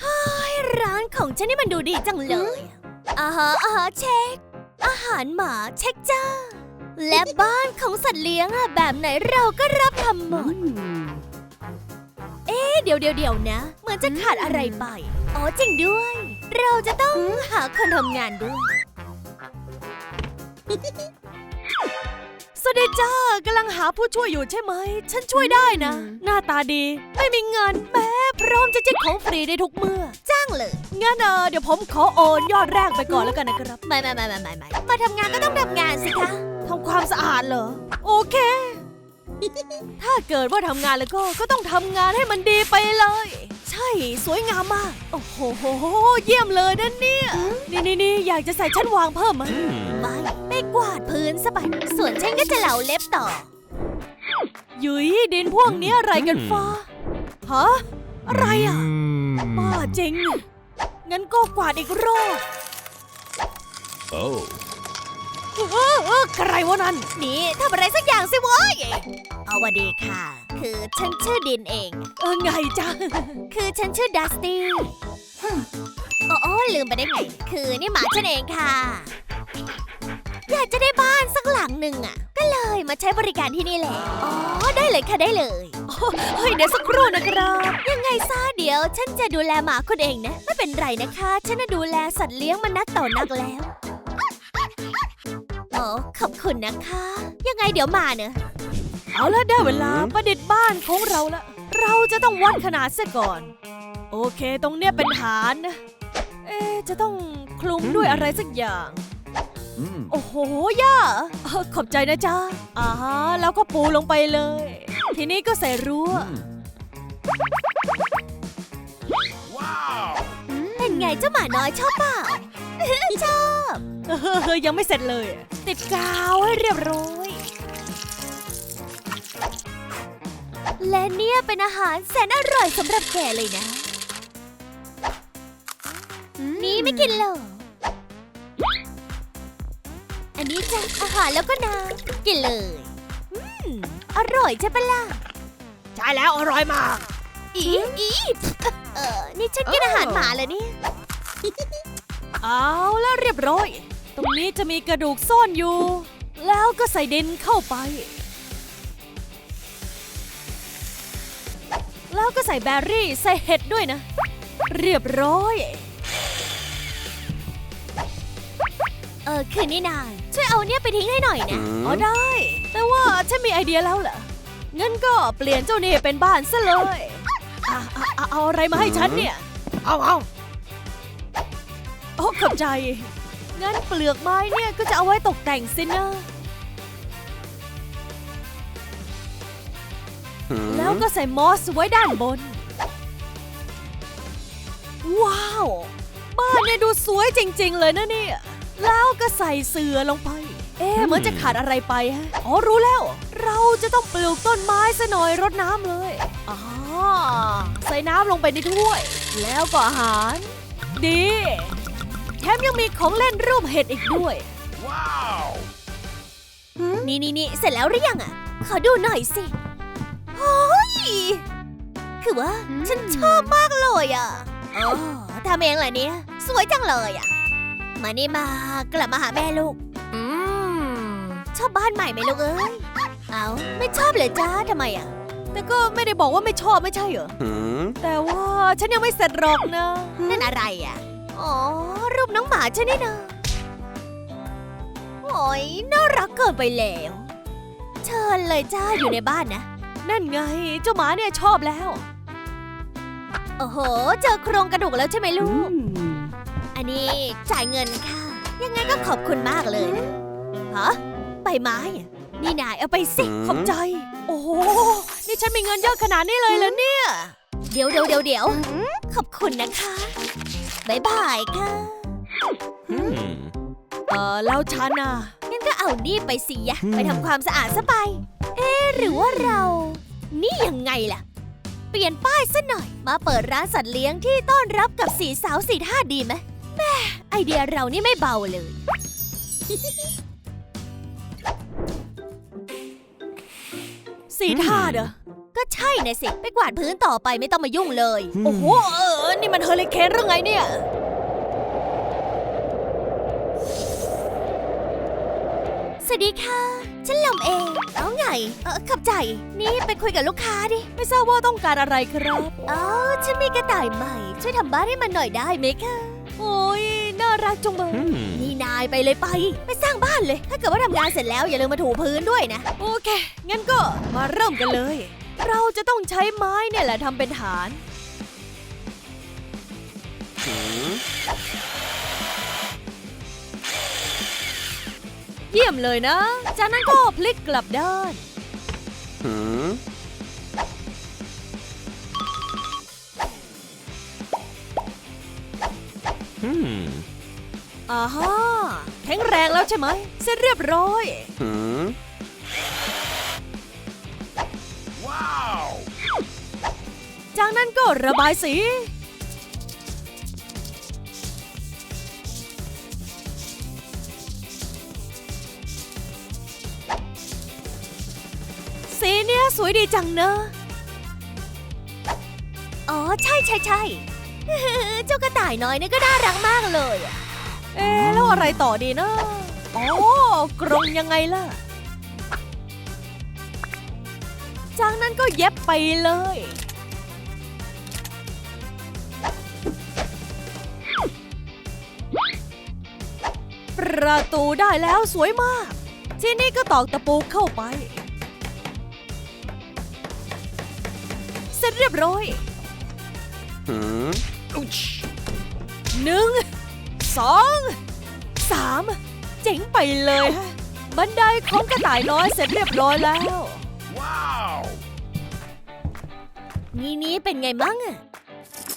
เฮ้ยร้านของฉันนี่มันดูดีจังเลยอาฮะอาฮะเช็ค อาหารหมาเช็คจ้า และบ้านของสัตว์เลี้ยงอะแบบไหนเราก็รับทำหมด เอ๊ะเดี๋ยวเดี๋ยวเดี๋ยวนะ เหมือนจะขาดอะไรไป อ๋อจริงด้วย เราจะต้องหาคนทำงานด้วยส วัสดีจ้ากำลังหาผู้ช่วยอยู่ใช่ไหม ฉันช่วยได้นะ หน้าตาดี ไม่มีเงินแม้พร้อมจะจิกของฟรีได้ทุกเมื่อ จ้างเลย งั้นเออเดี๋ยวผมขอโอนยอดแรกไปก่อนแล้วกันนะครับไม่ไม่ไม่ไม่ไม่ไม่มาทำงานก็ต้องทำงานสิคะทำความสะอาดเหรอ โอเค ถ้าเกิดว่าทำงานแล้วก็ก็ต้องทำงานให้มันดีไปเลย ใช่สวยงามมาก โอ้โห เยี่ยมเลยนะเนี่ย นี่นี่นี่อยากจะใส่ชั้นวางเพิ่มไหมไม่ไป กวาดพื้นซะไปส่วนฉันก็จะเหลาเล็บต่อ ยุยดินพวกนี้อะไรกันฟ้า ฮะ อะไรอะบ้าจริง งั้นก็กวาดอีกรอบ Oh. เออเออใครวะนั่น นี่ทำอะไรสักอย่างสิเว้ย เอาวัสดีค่ะ คือฉันชื่อดินเอง เออไงจ๊ะ คือฉันชื่อดัสตี้โอ้โอ้ลืมไปได้ไง คือนี่หมาฉันเองค่ะ อยากจะได้บ้านสักหลังหนึ่งอะ ก็เลยมาใช้บริการที่นี่แหละ อ๋อ ได้เลยค่ะได้เลยเฮ้ยเดี๋ยวสักครู่นะครับ ยังไงซะเดี๋ยว ฉันจะดูแลหมาคุณเองนะ ไม่เป็นไรนะคะ ฉันน่ะดูแลสัตว์เลี้ยงมานักต่อนักแล้วโอ้ขอบคุณนะคะ ยังไงเดี๋ยวมาเนอะเอาละได้เวลาประดิษฐ์บ้านของเราละ เราจะต้องวัดขนาดเสียก่อน โอเค ตรงเนี้ยเป็นฐานนะ เอ๊ะจะต้องคลุมด้วยอะไรสักอย่าง Mm. โอ้โห ย่าเอ้อขอบใจนะจ๊ะอ่าฮะแล้วก็ปูลงไปเลย ทีนี้ก็ใส่รั้ว Wow. เป็นไงเจ้าหมาน้อยชอบเปล่า ชอบเออยังไม่เสร็จเลย ติดกาวให้เรียบร้อย และเนี่ยเป็นอาหารแสนอร่อยสำหรับแกเลยนะ นี่ไม่กินเหรออั นนี้จ้ะอาหารแล้วก็น้ำกินเลยอืมอร่อยใช่ปะล่ะใช่แล้วอร่อยมาก อีอีเออนี่ฉันกินอาหารหมาเลยเนี่ย เอาแล้วเรียบร้อย ตรงนี้จะมีกระดูกซ่อนอยู่ แล้วก็ใส่ดินเข้าไป แล้วก็ใส่แบร์รี่ใส่เห็ดด้วยนะ เรียบร้อย เออคืนนี้นายช่วยเอาเนี่ยไปทิ้งให้หน่อยนะ อ๋อได้ แต่ว่าฉันมีไอเดียแล้วเหรองั้นก็เปลี่ยนเจ้านี่เป็นบ้านซะเลยอะอะอะเอาอะไรมาให้ฉันเนี่ย เอาเอาโอ้ขอบใจ งั้นเปลือกไม้เนี่ยก็จะเอาไว้ตกแต่งสินะ แล้วก็ใส่มอสไว้ด้านบน ว้าว บ้านเนี่ยดูสวยจริง ๆ เลยนะเนี่ย แล้วก็ใส่เสือลงไป เอ๊ะเหมือนจะขาดอะไรไปฮะ อ๋อรู้แล้ว เราจะต้องปลูกต้นไม้ซะหน่อยรดน้ำเลยอ๋อใส่น้ำลงไปในถ้วย แล้วก็อาหาร ดี แถมยังมีของเล่นรูปเห็ดอีกด้วย Wow. นี่นี่นี่เสร็จแล้วหรือยังอะ ขอดูหน่อยสิโอ้ยคือว่า ฉันชอบมากเลยอะโอ้ทำเองเหรอเนี่ย สวยจังเลยอะ มานี่มากลับมาหาแม่ลูก อืม ชอบบ้านใหม่ไหมลูกเอ้ย เอาไม่ชอบเลยจ้าทำไมอะ แต่ก็ไม่ได้บอกว่าไม่ชอบไม่ใช่เหรอ Hmm. แต่ว่าฉันยังไม่เสร็จหรอกนะ นั่นอะไรอะ อ๋อ รูปน้องหมาใช่ไหมนะโอ้ยน่ารักเกินไปแล้ว เชิญเลยจ้าอยู่ในบ้านนะ นั่นไง เจ้าหมาเนี่ยชอบแล้ว โอ้โห เจอโครงกระดูกแล้วใช่ไหมลูก อันนี้จ่ายเงินค่ะ ยังไงก็ขอบคุณมากเลยนะฮะใบไม้อะนี่นายเอาไปสิ ขอบใจ โอ้โห นี่ฉันมีเงินเยอะขนาดนี้เลยเหรอเนี่ย เดี๋ยวเดี๋ยวเดี๋ยวเดี๋ยวขอบคุณนะคะบายบายค่ะ Hmm. เออแล้วฉันอะงั้นก็เอานี่ไปสิยะ ไปทำความสะอาดซะไป เอ๊ะหรือว่าเรา นี่ยังไงล่ะ เปลี่ยนป้ายซะหน่อย มาเปิดร้านสัตว์เลี้ยงที่ต้อนรับกับสีสาวสีท่าดีไหมแม่ ไอเดียเรานี่ไม่เบาเลย สีทาดเหรอก็ใช่นะสิ ไปกวาดพื้นต่อไปไม่ต้องมายุ่งเลย โอ้โห เออ นี่มันเฮอริเคนหรือไงเนี่ย สวัสดีค่ะ ฉันลมเอง เอาไง เออขับใจ นี่ไปคุยกับลูกค้าดิ ไม่ทราบว่าต้องการอะไรครับ อ๋อ ฉันมีกระต่ายใหม่ ช่วยทำบ้านให้มันหน่อยได้ไหมคะโอ้ยน่า รักจังเลย Hmm. นี่นายไปเลยไป ไปสร้างบ้านเลย ถ้าเกิดว่าทำงานเสร็จแล้วอย่าลืมมาถูพื้นด้วยนะ โอเค งั้นก็มาเริ่มกันเลย เราจะต้องใช้ไม้เนี่ยแหละทำเป็นฐาน Hmm. เยี่ยมเลยนะ จากนั้นก็พลิกกลับด้าน Hmm. อ่าฮะแข็งแรงแล้วใช่ไหม เสร็จเรียบร้อย Hmm. Wow. จากนั้นก็ระบายสี สีเนี้ยสวยดีจังเนอะ อ๋อ ใช่ใช่ใช่เจ้ากระต่ายน้อยนี่ก็น่ารักมากเลยอะ เอ๊ะแล้วอะไรต่อดีนะอ๋อกรงยังไงล่ะ จากนั้นก็เย็บไปเลย ประตูได้แล้วสวยมาก ที่นี่ก็ตอกตะปูเข้าไป เสร็จเรียบร้อย Hmm. Ouch. หนึ่ง สองสามเจ๋งไปเลยฮะบันไดของกระต่ายน้อยเสร็จเรียบร้อยแล้ว Wow. นี่นี่เป็นไงมั่งอะ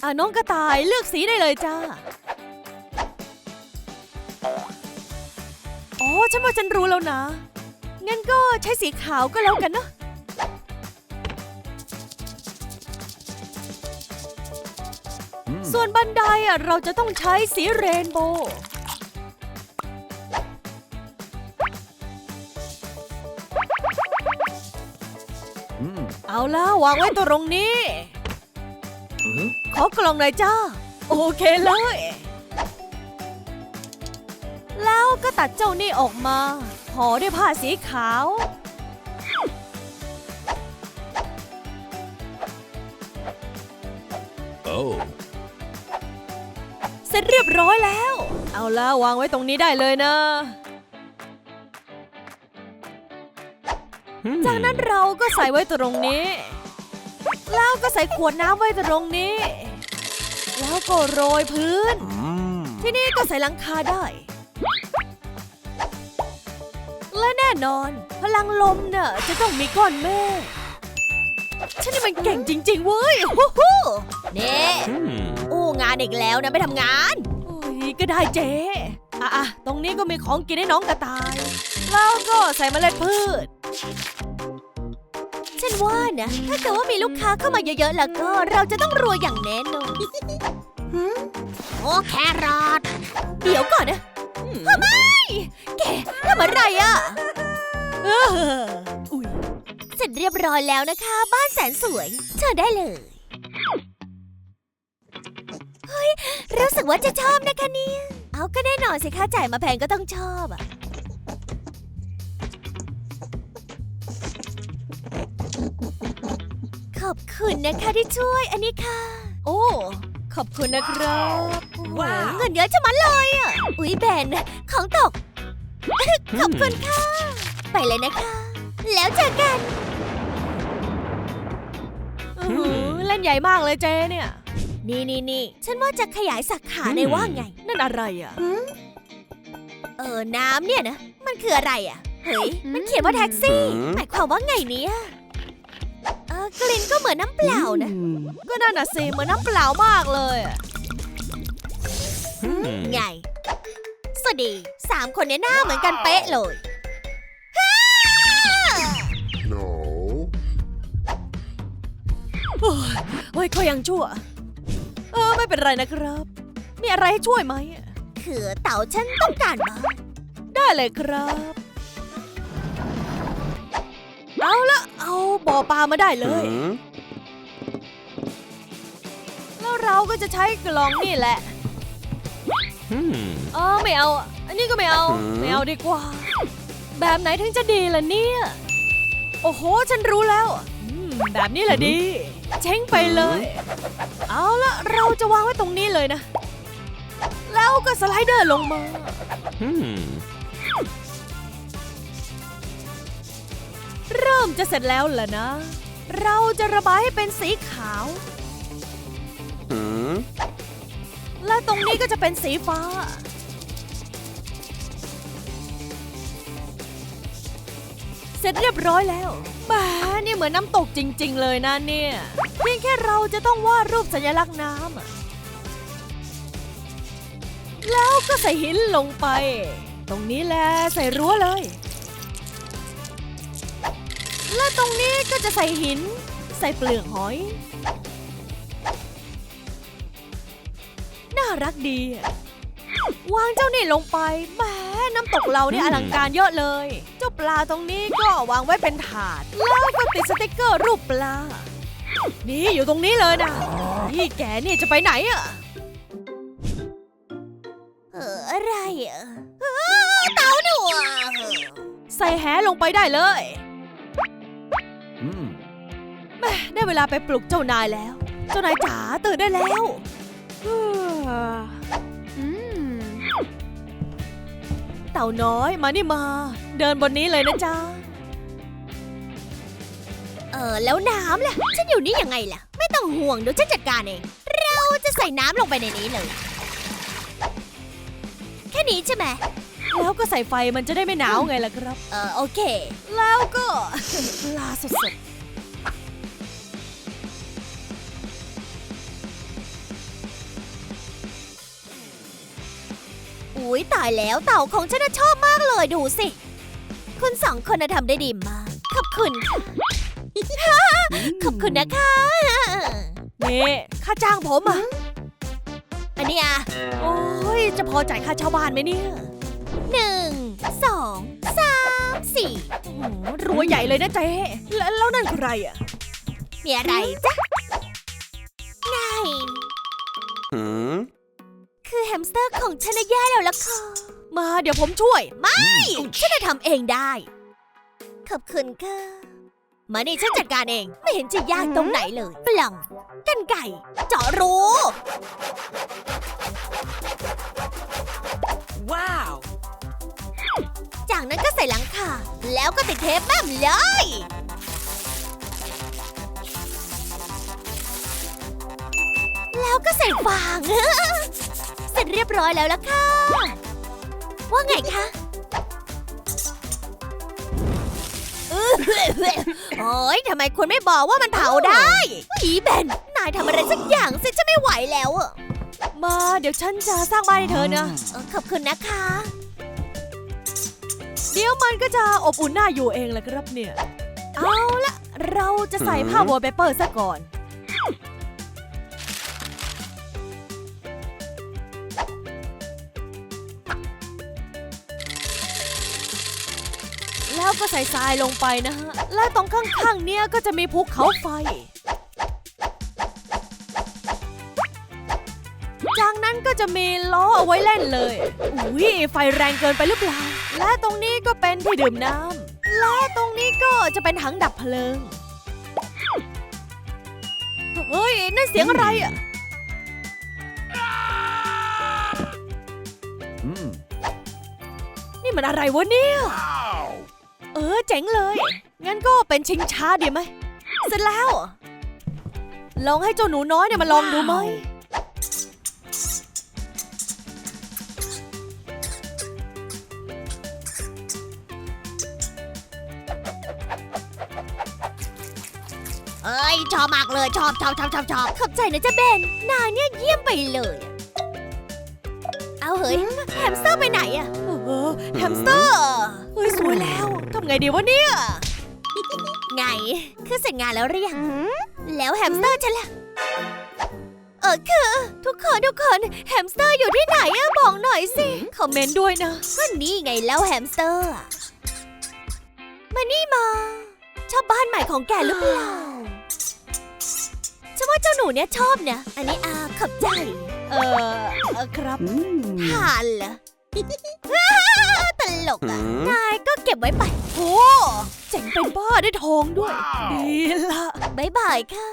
อะน้องกระต่ายเลือกสีได้เลยจ้าอ๋อฉันว่าฉันรู้แล้วนะ งั้นก็ใช้สีขาวก็แล้วกันเนอะ ส่วนบันไดอะเราจะต้องใช้สีเรนโบว์เอาล่ะวางไว้ตรงนี้ ขอกล่องหน่อยจ้า โอเคเลย แล้วก็ตัดเจ้านี่ออกมาห่อด้วยผ้าสีขาว Oh. เสร็จเรียบร้อยแล้ว เอาล่ะวางไว้ตรงนี้ได้เลยนะ Hmm. จากนั้นเราก็ใส่ไว้ตรงนี้ แล้วก็ใส่ขวดน้ำไว้ตรงนี้ แล้วก็โรยพื้น Hmm. ที่นี่ก็ใส่หลังคาได้ และแน่นอน พลังลมน่ะจะต้องมีก้อนเมฆฉันนี่มันเก่งจริง ๆ เว้ยฮู้ฮู้เน่ Hmm. อู้ งานอีกแล้วนะไปทำงานโอ้ยก็ได้เจ๊อะอะตรงนี้ก็มีของกินให้น้องกระต่าย แล้วก็ใส่เมล็ดพืชฉันว่านะ ถ้าเกิดว่ามีลูกค้าเข้ามาเยอะๆ แล้วก็เราจะต้องรวยอย่างแน่นอนหืมโอ้แครอทเดี๋ยวก่อนนะทำไม แกทำอะไรอะเอออุ้ยเสร็จเรียบร้อยแล้วนะคะ บ้านแสนสวย เชิญได้เลย เฮ้ยรู้สึกว่าจะชอบนะคะเนี่ย เอาก็แน่นอนสิค่าจ่ายมาแพงก็ต้องชอบอะขอบคุณนะคะที่ช่วยอันนี้ค่ะ โอ้ ขอบคุณนะครับว้าวเงินเยอะจะมันเลยอะ อุ๊ยแบนของตก ขอบคุณค่ะ ไปเลยนะคะ แล้วเจอกัน อื้อหือเล่นใหญ่มากเลยเจ๊เนี่ย นี่นี่นี่ฉันว่าจะขยายสาขาในว่าไง นั่นอะไรอะ เออ น้ำเนี่ยนะ มันคืออะไรอะ เฮ้ย มันเขียนว่าแท็กซี่หืมหมายความว่าไงเนี่ยเออกลิ่นก็เหมือนน้ำเปล่านะ Hmm. ก็นั่นน่ะสิเหมือนน้ำเปล่ามากเลยอะ Hmm. ไง สวัสดีสามคนเนี้หน้าเหมือนกันเป๊ะเลย No. เฮ้ยเขายังชั่วเออ ไม่เป็นไรนะครับ มีอะไรให้ช่วยไหมอะคือเต่าฉันต้องการบ้านได้เลยครับ เอาละเอาเอาบ่อปลามาได้เลย Hmm? แล้วเราก็จะใช้กล่องนี่แหละ Hmm. เออไม่เอา อันนี้ก็ไม่เอาหือไม่เอาดีกว่า แบบไหนถึงจะดีล่ะเนี่ย โอ้โห ฉันรู้แล้วอืม แบบนี้แหละดีเช้งไปเลย เอาละเราจะวางไว้ตรงนี้เลยนะ แล้วก็สไลเดอร์ลงมา Hmm. เริ่มจะเสร็จแล้วล่ะนะ เราจะระบายให้เป็นสีขาว Hmm. และตรงนี้ก็จะเป็นสีฟ้า เสร็จเรียบร้อยแล้วแหมนี่เหมือนน้ำตกจริง ๆ เลยนะเนี่ย เพียงแค่เราจะต้องวาดรูปสัญลักษณ์น้ำอะแล้วก็ใส่หินลงไป ตรงนี้แหละใส่รั้วเลย และตรงนี้ก็จะใส่หิน ใส่เปลือกหอย น่ารักดีอะวางเจ้านี่ลงไปแหมน้ำตกเราเนี่ยอลังการเยอะเลยเจ้า ปลาตรงนี้ก็วางไว้เป็นถาด แล้วก็ติดสติกเกอร์รูปปลา นี่อยู่ตรงนี้เลยนะนี่แกเนี่ยจะไปไหนอะเอออะไรอะเออเต่าหนูอะใส่แหลงไปได้เลย Hmm. แม่ได้เวลาไปปลุกเจ้านายแล้ว เจ้านายจ๋าตื่นได้แล้วอืมเต่าน้อยมานี่มา เดินบนนี้เลยนะจ๊ะ เออแล้วน้ำล่ะ ฉันอยู่นี่ยังไงล่ะ ไม่ต้องห่วงเดี๋ยวฉันจัดการเอง เราจะใส่น้ำลงไปในนี้เลย แค่นี้ใช่ไหม แล้วก็ใส่ไฟมันจะได้ไม่หนาวไงล่ะครับ เออโอเค แล้วก็ ปลาสดอุ้ยตายแล้วเต่าของฉันน่ะชอบมากเลยดูสิ คุณสองคนน่ะทำได้ดีมาก ขอบคุณค่ะขอบคุณนะคะๆนี่ค่าจ้างผมอะ อันนี้อะ โอ้ย จะพอจ่ายค่าเช่าบ้านไหมเนี่ยหนึ่งสองสามสี่อื้อหือรัวใหญ่เลยนะเจ๊แล้วแล้วนั่นใครอะ มีอะไรจ๊ะไง Hmm. คือแฮมสเตอร์ของฉันน่ะแย่แล้วล่ะค่ะ มาเดี๋ยวผมช่วย ไม่ ฉันจะทำเองได้ ขอบคุณค่ะ มานี่ฉันจัดการเอง ไม่เห็นจะยากตรงไหนเลย ปลังกันไก่ เจาะรูว้าว จากนั้นก็ใส่หลังคาแล้วก็ติดเทปแม่มเลยแล้วก็ใส่ฟาง เสร็จเรียบร้อยแล้วล่ะค่ะ ว่าไงคะอื้อโอ้ยทำไมคุณไม่บอกว่ามันเผาได้อีเบน นายทำอะไรสักอย่างสิฉันไม่ไหวแล้วอะมาเดี๋ยวฉันจะสร้างบ้านให้เธอนะเออขอบคุณนะคะ เดี๋ยวมันก็จะอบอุ่นหน้าอยู่เองแหละครับเนี่ย เอาละเราจะใส่ผ้าวอลเปเปอร์ซะก่อน แล้วก็ใส่ทรายลงไปนะฮะ และตรงข้างๆเนี้ยก็จะมีภูเขาไฟ จากนั้นก็จะมีล้อเอาไว้เล่นเลย อุ้ยไฟแรงเกินไปหรือเปล่า และตรงนี้ก็เป็นที่ดื่มน้ำ และตรงนี้ก็จะเป็นถังดับเพลิง เฮ้ย นั่นเสียงอะไรอะนี่มันอะไรวะเนี่ย เออเจ๋งเลย งั้นก็เป็นชิงช้าดีไหม เสร็จแล้ว ลองให้เจ้าหนูน้อยเนี่ยมาลองดูไหม เอ้ยชอบมากเลยชอบชอบชอบชอบชอบขอบใจนะจ๊ะเบน นายเนี่ยเยี่ยมไปเลยอะเอาเฮ้ยแฮมสเตอร์ไปไหนอะเออแฮมสเตอร์ เฮ้ยสวยแล้วทำไงดีวะเนี่ย ไง คือเสร็จงานแล้วหรือยัง แล้วแฮมสเตอร์ฉันล่ะ เออคือ ทุกคนทุกคนแฮมสเตอร์อยู่ที่ไหนอะบอกหน่อยสิ คอมเมนต์ด้วยนะ ก็นี่ไงแล้วแฮมสเตอร์อะมานี่มาฉชอบบ้านใหม่ของแกหรือเปล่าฉันว่าเจ้าหนูเนี่ยชอบนะ อันนี้อาขอบใจ เออเออครับผ่านเหรอ ตลกอะ Hmm? นายก็เก็บไว้ไปโอ้เจ๋งเป็นบ้าได้ทองด้วย ดีละบายบายค่ะ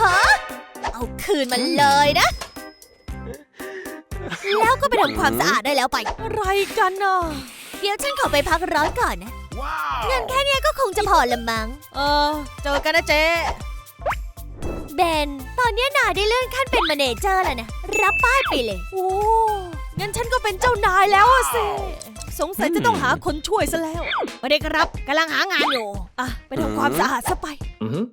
ฮะ เอาคืนมันเลยนะ แล้วก็ไปทำความสะอาดได้แล้วไป อะไรกันน่ะ เดี๋ยวฉันขอไปพักร้อนก่อนนะเงินแค่เนี้ยก็คงจะพอละมั้ง เออ เจอกันนะเจ๊เบน ตอนเนี้ยนายได้เลื่อนขั้นเป็นมาเนเจอร์แล้วนะ รับป้ายไปเลย โอ้ งั้นฉันก็เป็นเจ้านายแล้วอะสิ สงสัยจะต้องหาคนช่วยซะแล้ว ไม่ได้ครับกำลังหางานอยู่ อะ ไปทำความสะอาดซะไป Mm-hmm.